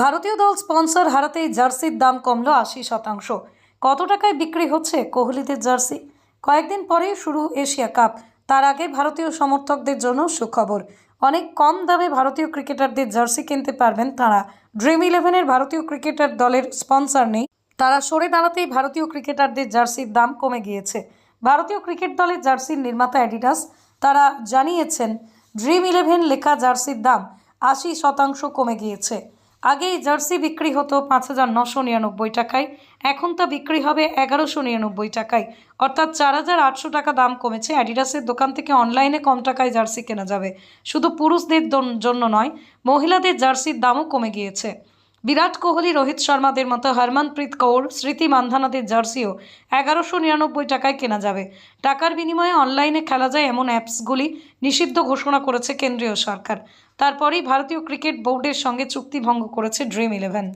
ভারতীয় দল স্পন্সর হারাতেই জার্সির দাম কমলো আশি শতাংশ। কত টাকায় বিক্রি হচ্ছে কোহলিদের জার্সি? কয়েকদিন পরেই শুরু এশিয়া কাপ। তার আগে ভারতীয় সমর্থকদের জন্য সুখবর। অনেক কম দামে ভারতীয় ক্রিকেটারদের জার্সি কিনতে পারবেন তারা। ড্রিম ইলেভেনের ভারতীয় ক্রিকেটার দলের স্পন্সর নেই। তারা সরে দাঁড়াতেই ভারতীয় ক্রিকেটারদের জার্সির দাম কমে গিয়েছে। ভারতীয় ক্রিকেট দলের জার্সির নির্মাতা অ্যাডিডাস, তারা জানিয়েছেন, ড্রিম ইলেভেন লেখা জার্সির দাম আশি শতাংশ কমে গিয়েছে। আগে এই জার্সি বিক্রি হতো পাঁচ হাজার নশো নিরানব্বই টাকায়, এখন তা বিক্রি হবে এগারোশো নিরানব্বই টাকায়। অর্থাৎ চার হাজার আটশো টাকা দাম কমেছে। অ্যাডিডাসের দোকান থেকে অনলাইনে কম টাকায় জার্সি কেনা যাবে। শুধু পুরুষদের জন্য নয়, মহিলাদের জার্সির দামও কমে গিয়েছে। বিরাট কোহলি, রোহিত শর্মাদের মতো হরমনপ্রীত কৌর, স্মৃতি মান্ধানাদের জার্সিও এগারোশো নিরানব্বই টাকায় কেনা যাবে। টাকার বিনিময়ে অনলাইনে খেলা যায় এমন অ্যাপসগুলি নিষিদ্ধ ঘোষণা করেছে কেন্দ্রীয় সরকার। তারপরেই ভারতীয় ক্রিকেট বোর্ডের সঙ্গে চুক্তি ভঙ্গ করেছে ড্রিম ইলেভেন।